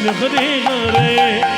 Krishna Krishna হরে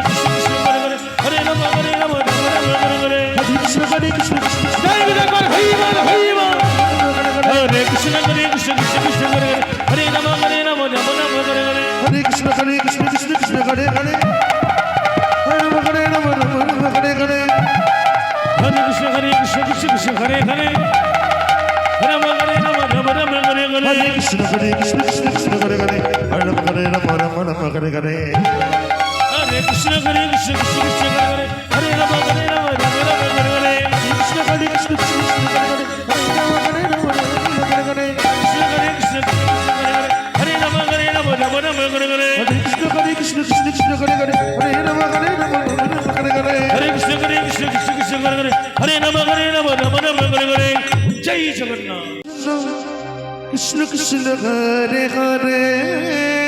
Krishna Krishna Krishna Hare Hare Hare Ram হরে Ram হরে Krishna হরে Krishna Hari Krishna হরে Krishna Krishna Krishna Hare Hare Ram হরে Ram Ram Ram Hare Hare Krishna হরে Krishna Krishna Krishna Hare Hare Hare Ram হরে Ram Ram Ram Hare Hare Hare Krishna হরে Krishna Krishna Krishna Hare Hare Hare Ram হরে Ram Ram Hare Hare Hare Krishna হরে Krishna হরে Krishna Krishna Krishna Hare Hare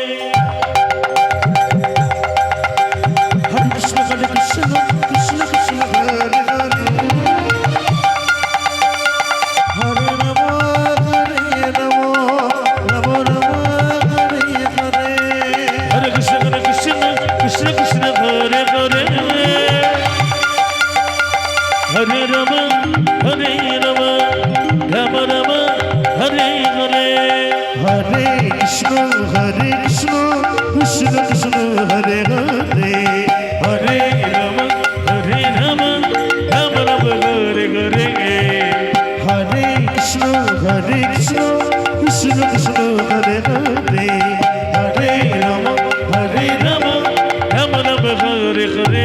Hare Krishna Krishna Krishna হরে Hare Rama Hare Rama Rama Rama Hare Hare Hare Krishna Hare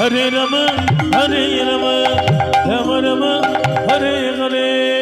हरे रम हरे रम रम रम Hare Hare